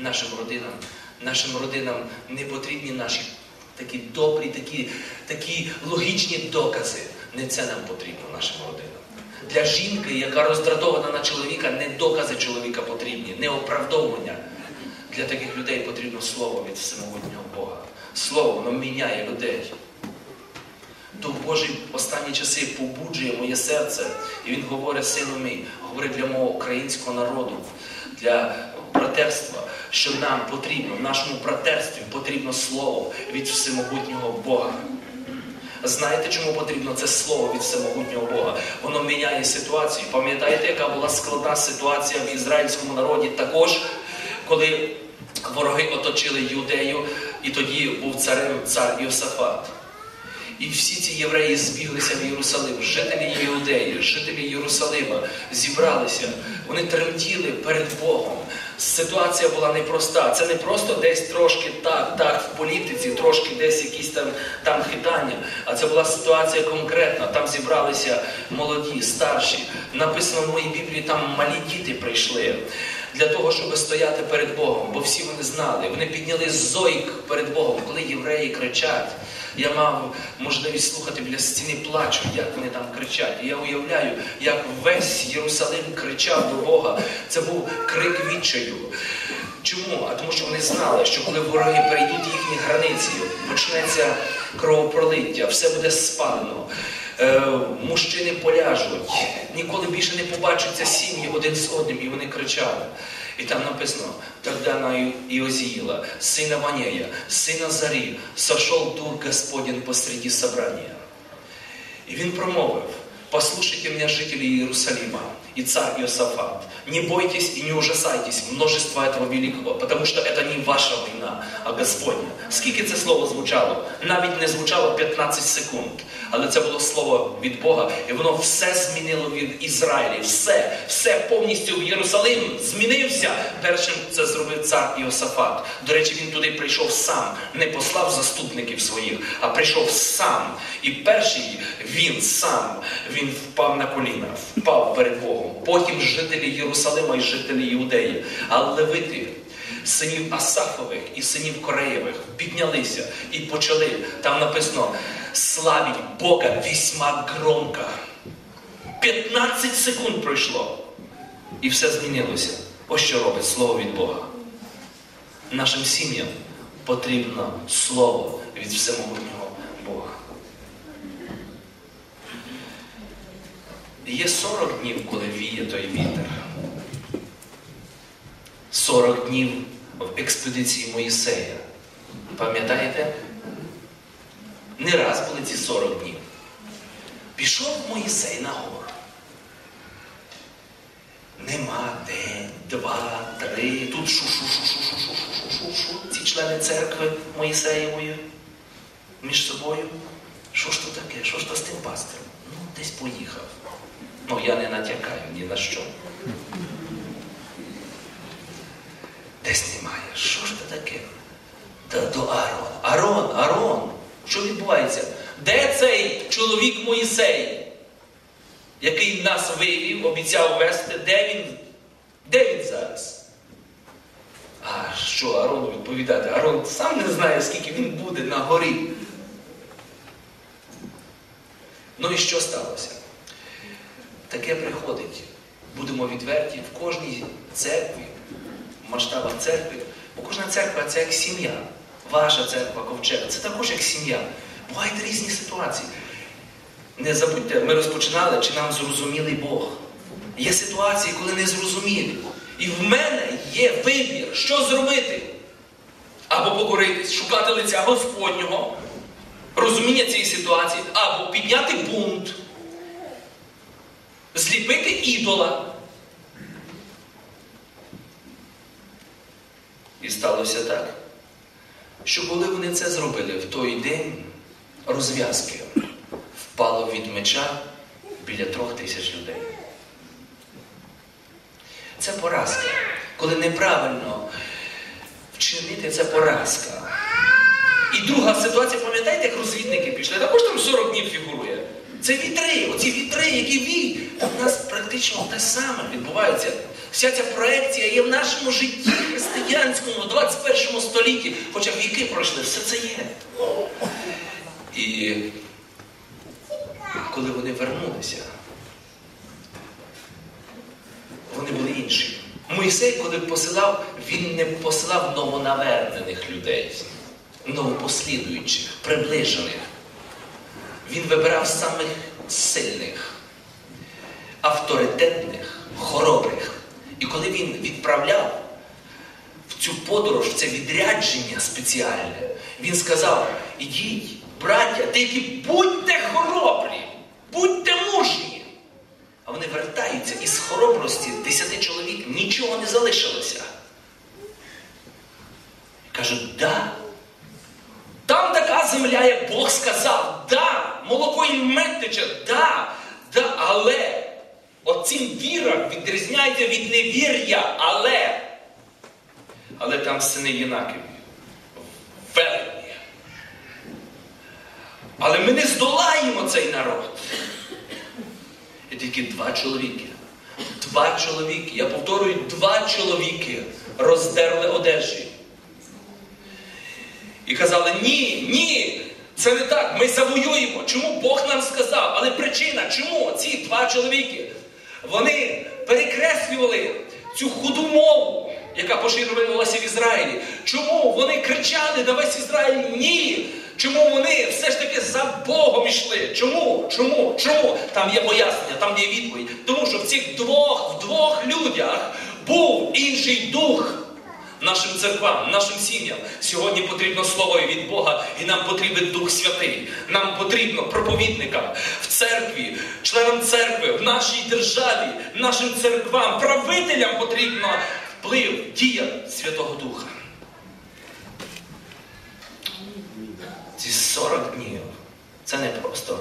нашим родинам. Нашим родинам не потрібні наші такі добрі, такі, такі логічні докази. Не це нам потрібно нашим родинам. Для жінки, яка роздратована на чоловіка, не докази чоловіка потрібні, не оправдовування. Для таких людей потрібно слово від самого Бога. Слово воно міняє людей. Дух Божий останні часи побуджує моє серце, і Він говорить, сину мій, говорить для мого українського народу, для братерства, що нам потрібно, в нашому братерстві потрібно слово від всемогутнього Бога. Знаєте, чому потрібно це слово від всемогутнього Бога? Воно міняє ситуацію. Пам'ятаєте, яка була складна ситуація в ізраїльському народі також, коли вороги оточили юдею, і тоді був царем цар Йосафат. І всі ці євреї збіглися в Єрусалим, жителі Іудеї, жителі Єрусалима зібралися, вони тремтіли перед Богом. Ситуація була непроста. Це не просто десь трошки так, так, в політиці, трошки десь якісь там там хитання. А це була ситуація конкретна. Там зібралися молоді, старші. Написано в моїй Біблії, там малі діти прийшли. Для того, щоб стояти перед Богом, бо всі вони знали. Вони підняли зойк перед Богом, коли євреї кричать. Я мав можливість слухати біля стіни плачу, як вони там кричать. І я уявляю, як весь Єрусалим кричав до Бога. Це був крик відчаю. Чому? А тому що вони знали, що коли вороги перейдуть їхні границі, почнеться кровопролиття, все буде спалено. Е, мужчини поляжуть, ніколи більше не побачаться сім'ї один з одним, і вони кричали. І там написано, тогда на Иозиила, сына Ванея, сына Зари, сошел Дух Господень посреди собрания. І він промовив, послушайте меня, жители Иерусалима, и царь Иосафат, не бойтесь и не ужасайтесь множества этого великого, потому что это не ваша війна, а Господня. Скільки це слово звучало? Навіть не звучало 15 секунд, але це було слово від Бога, і воно все змінило від Ізраїлі. Все, все повністю в Єрусалим змінився. Першим це зробив цар Іосафат. До речі, він туди прийшов сам, не послав заступників своїх, а прийшов сам. І перший він сам він впав на коліна, впав перед Богом. Потім жителі Єрусалима і жителі Іудеї, а левити. Синів Асафових і синів Кореєвих піднялися і почали. Там написано славіть Бога вісьма громко. 15 секунд пройшло. І все змінилося. Ось що робить слово від Бога. Нашим сім'ям потрібно слово від всемогутнього Бога. Є 40 днів, коли віє той вітер. 40 днів в експедиції Моїсея. Пам'ятаєте? Не раз були ці 40 днів. Пішов Моїсей на гору. Нема день, два, три. Тут шу-шу-шу-шу-шу-шу-шу-шу. Ці члени церкви Моїсеєвої між собою. Що ж то таке? Що ж то з тим пастиром? Ну, десь поїхав. Ну, я не натякаю ні на що. Десь немає. Що ж це таке? Та до Арона. Арон, Арон. Що відбувається? Де цей чоловік Моїсей, який нас вивів, обіцяв вести? Де він? Де він зараз? А що Арону відповідати? Арон сам не знає, скільки він буде на горі. Ну і що сталося? Таке приходить. Будемо відверті в кожній церкві, в масштабах церкви, бо кожна церква це як сім'я. Ваша церква ковчега це також як сім'я. Бувають різні ситуації. Не забудьте, ми розпочинали, чи нам зрозумілий Бог. Є ситуації, коли не зрозумілі. І в мене є вибір, що зробити. Або покоритись, шукати лиця Господнього, розуміння цієї ситуації, або підняти бунт, зліпити ідола. І сталося так, що коли вони це зробили в той день розв'язки, впало від меча біля трьох тисяч людей. Це поразка. Коли неправильно вчинити, це поразка. І друга ситуація, пам'ятаєте, як розвідники пішли? Також там 40 днів фігурує. Це вітри, оці вітри, які віють. У нас практично те саме відбувається. Вся ця проекція є в нашому житті християнському, в 21 столітті, хоча віки пройшли, все це є. І коли вони вернулися, вони були інші. Мойсей, коли посилав, він не посилав новонавернених людей, новопослідуючих, приближених. Він вибирав самих сильних, авторитетних, хоробрих. І коли він відправляв в цю подорож, в це відрядження спеціальне, він сказав: ідіть, браття, тільки будьте хоробрі, будьте мужні. А вони вертаються із хоробрості десяти чоловік нічого не залишилося. Кажуть, да. Там така земля, як Бог сказав, да, молоко і мед тече, да, да, але оцим віра відрізняється від невір'я, але. Але там сини Єнакові. Велені. Але ми не здолаємо цей народ. І тільки два чоловіки. Два чоловіки, я повторюю, два чоловіки роздерли одежі. І казали, ні, ні, це не так, ми завоюємо. Чому Бог нам сказав? Але причина, чому ці два чоловіки? Вони перекреслювали цю худу мову, яка поширювалася в Ізраїлі. Чому вони кричали на весь Ізраїль ні? Чому вони все ж таки за Богом йшли? Чому? Чому? Чому? Там є пояснення, там є відповідь. Тому що в цих двох, в двох людях був інший дух. Нашим церквам, нашим сім'ям сьогодні потрібно слово від Бога, і нам потрібен Дух Святий. Нам потрібно проповідникам в церкві, членам церкви, в нашій державі, нашим церквам, правителям потрібно вплив, дія Святого Духа. Ці 40 днів це не просто.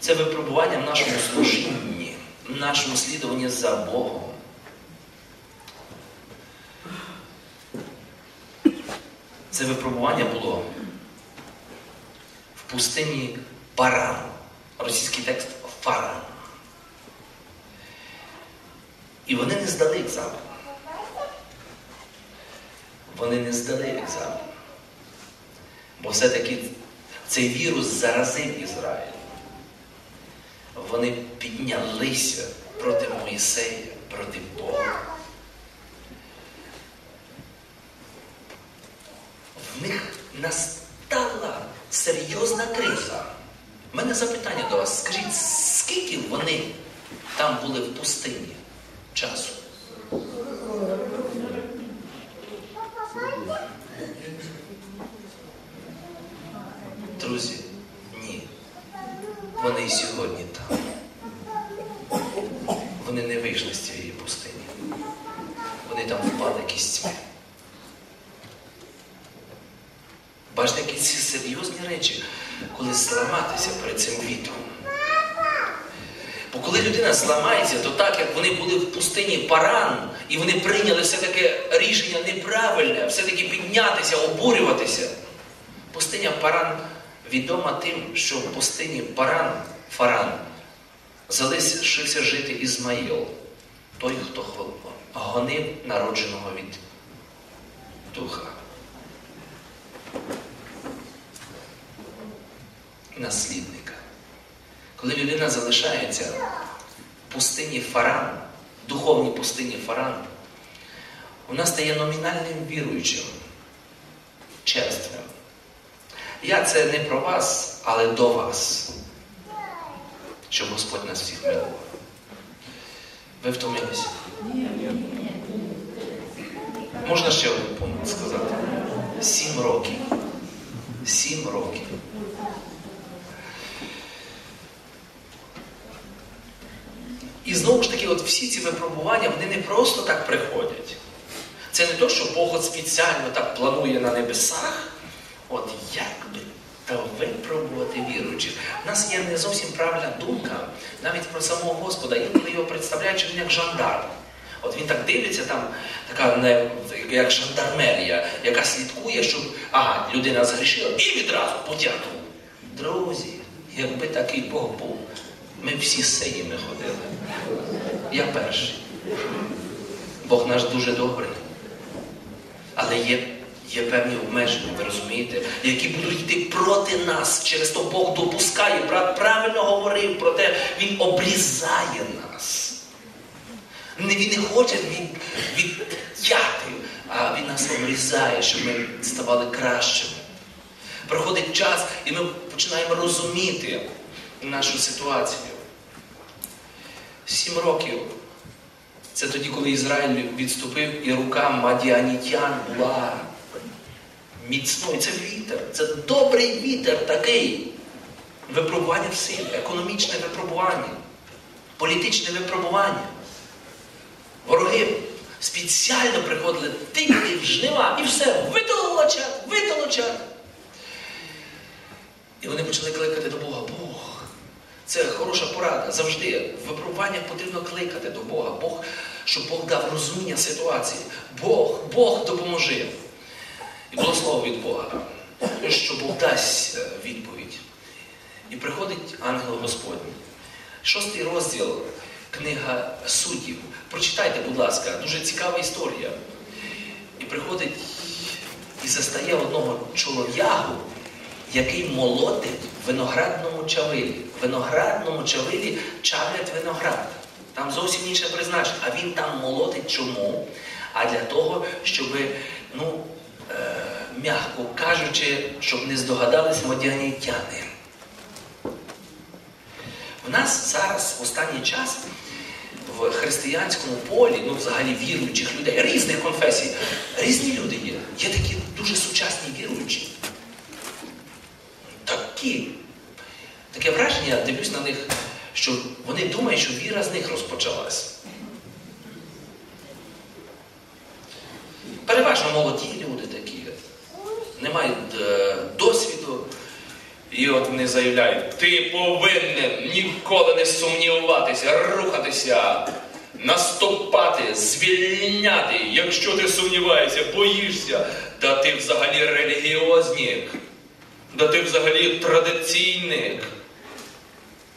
Це випробування в нашому служінні, в нашому слідуванні за Богом. Це випробування було в пустині Паран. Російський текст Фаран. І вони не здали екзамен. Вони не здали екзамен. Бо все-таки цей вірус заразив Ізраїль. Вони піднялися проти Моїсея, проти Бога. В них настала серйозна криза. У мене запитання до вас. Скажіть, скільки вони там були в пустині часу? Друзі, ні. Вони і сьогодні там. Вони не вийшли з цієї пустині. Вони там впали кістьми. Бачите, які ці серйозні речі, коли зламатися перед цим вітром. Бо коли людина зламається, то так, як вони були в пустині Паран, і вони прийняли все-таки рішення неправильне, все-таки піднятися, обурюватися. Пустиня Паран відома тим, що в пустині Паран, Фаран, залишився жити Ізмаїл, той, хто гонив народженого від духа. Наслідника. Коли людина залишається в пустині Фаран, в духовній пустині Фаран, вона стає номінальним віруючим, черствим. Я це не про вас, але до вас, щоб Господь нас всіх милував. Ви втомилися? Можна ще один пункт сказати? Сім років. Сім років. І знову ж таки, от всі ці випробування, вони не просто так приходять. Це не то, що Бог от спеціально так планує на небесах, от як би то випробувати віруючих. У нас є не зовсім правильна думка навіть про самого Господа, інколи його представляють, що він як жандарм. От він так дивиться, там така не, як жандармерія, яка слідкує, щоб ага, людина згрішила і відразу потягнув. Друзі, якби такий Бог був, ми всі з синіми ходили. Я перший. Бог наш дуже добрий. Але є є певні обмеження, ви розумієте, які будуть йти проти нас. Через то Бог допускає, брат правильно говорив про те, Він обрізає нас. Не Він не хоче від, відтяти, а Він нас обрізає, щоб ми ставали кращими. Проходить час, і ми починаємо розуміти нашу ситуацію. Сім років. Це тоді, коли Ізраїль відступив, і рука мадіанітян була міцною. Це вітер, це добрий вітер такий. Випробування в силі, економічне випробування, політичне випробування. Вороги спеціально приходили тикти в жнива і все, витолочать, витолочать. І вони почали кликати до Бога. Бог. Це хороша порада. Завжди в випробуваннях потрібно кликати до Бога. Бог, щоб Бог дав розуміння ситуації. Бог, Бог допоможи. І було слово від Бога, що Бог дасть е, відповідь. І приходить ангел Господній. Шостий розділ, книга суддів. Прочитайте, будь ласка, дуже цікава історія. І приходить і застає одного чолов'ягу, який молотить в виноградному чавилі. Виноградному чавилі чавлять виноград. Там зовсім інше призначення. А він там молотить чому? А для того, щоб, ну, е, м'яко кажучи, щоб не здогадались модіанітяни. В нас зараз в останній час в християнському полі, ну взагалі віруючих людей, різних конфесій, різні люди є. Є такі дуже сучасні віруючі. Такі. Таке враження, дивлюсь на них, що вони думають, що віра з них розпочалась. Переважно молоді люди такі, не мають е, досвіду. І от вони заявляють, ти повинен ніколи не сумніватися, рухатися, наступати, звільняти. Якщо ти сумніваєшся, боїшся, да ти взагалі релігіозник, да ти взагалі традиційник.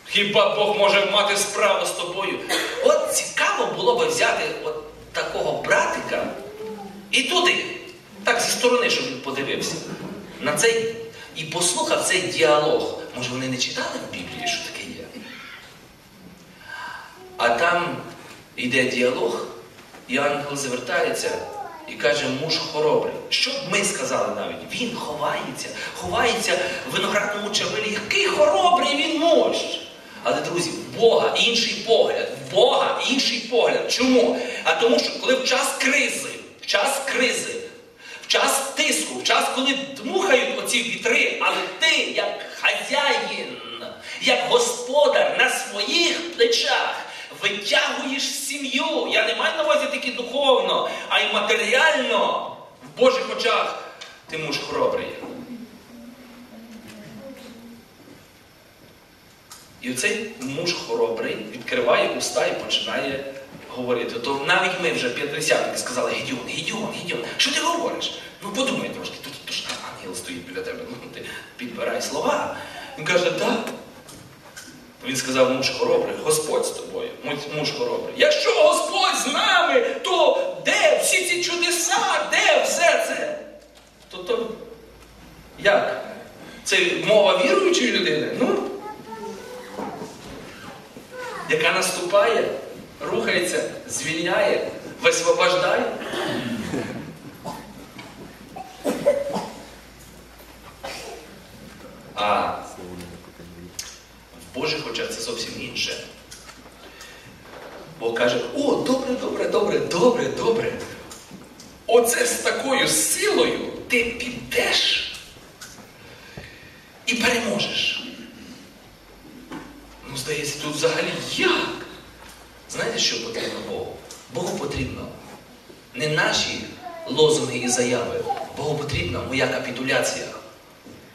Хіба Бог може мати справу з тобою? От цікаво було би взяти от такого братика і туди, так зі сторони, щоб він подивився. На цей і послухав цей діалог. Може, вони не читали в Біблії, що таке є? А там йде діалог, і ангел звертається і каже, муж хоробрий. Що б ми сказали навіть? Він ховається, ховається в виноградному чавелі. Який хоробрий він муж! Але, друзі, в Бога інший погляд, в Бога інший погляд. Чому? А тому, що коли в час кризи, в час кризи, в час тиску, в час, коли дмухають оці вітри, але ти, як хазяїн, як господар на своїх плечах витягуєш сім'ю. Я не маю на увазі тільки духовно, а й матеріально в Божих очах ти муж хоробрий. І оцей муж хоробрий відкриває уста і починає говорити. То навіть ми вже п'ятдесятники сказали, Гідіон, Гідіон, Гідіон, що ти говориш? Ну подумай трошки, тут, тут ж ангел стоїть біля тебе, ну ти підбирай слова. Він каже, так. Він сказав, муж хоробрий, Господь з тобою, муж хоробрий. Якщо Господь з нами, то де всі ці чудеса, де все це? То, то як? Це мова віруючої людини? Ну, яка наступає, рухається, звільняє, висвобождає. А в Божих очах це зовсім інше. Бог каже, о, добре, добре, добре, добре, добре. Оце з такою силою ти підеш і переможеш. Здається, тут взагалі як? Знаєте, що потрібно Богу? Богу потрібно не наші лозунги і заяви. Богу потрібна моя капітуляція,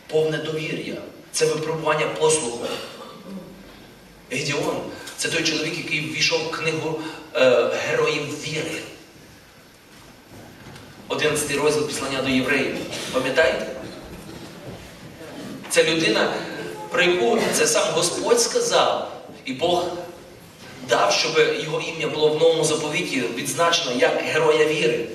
повне довір'я. Це випробування послуху. Гедіон це той чоловік, який ввійшов в книгу е, героїв віри. 11 розділ післання до євреїв. Пам'ятаєте? Це людина, про яку це сам Господь сказав, і Бог дав, щоб його ім'я було в новому заповіті відзначено як героя віри.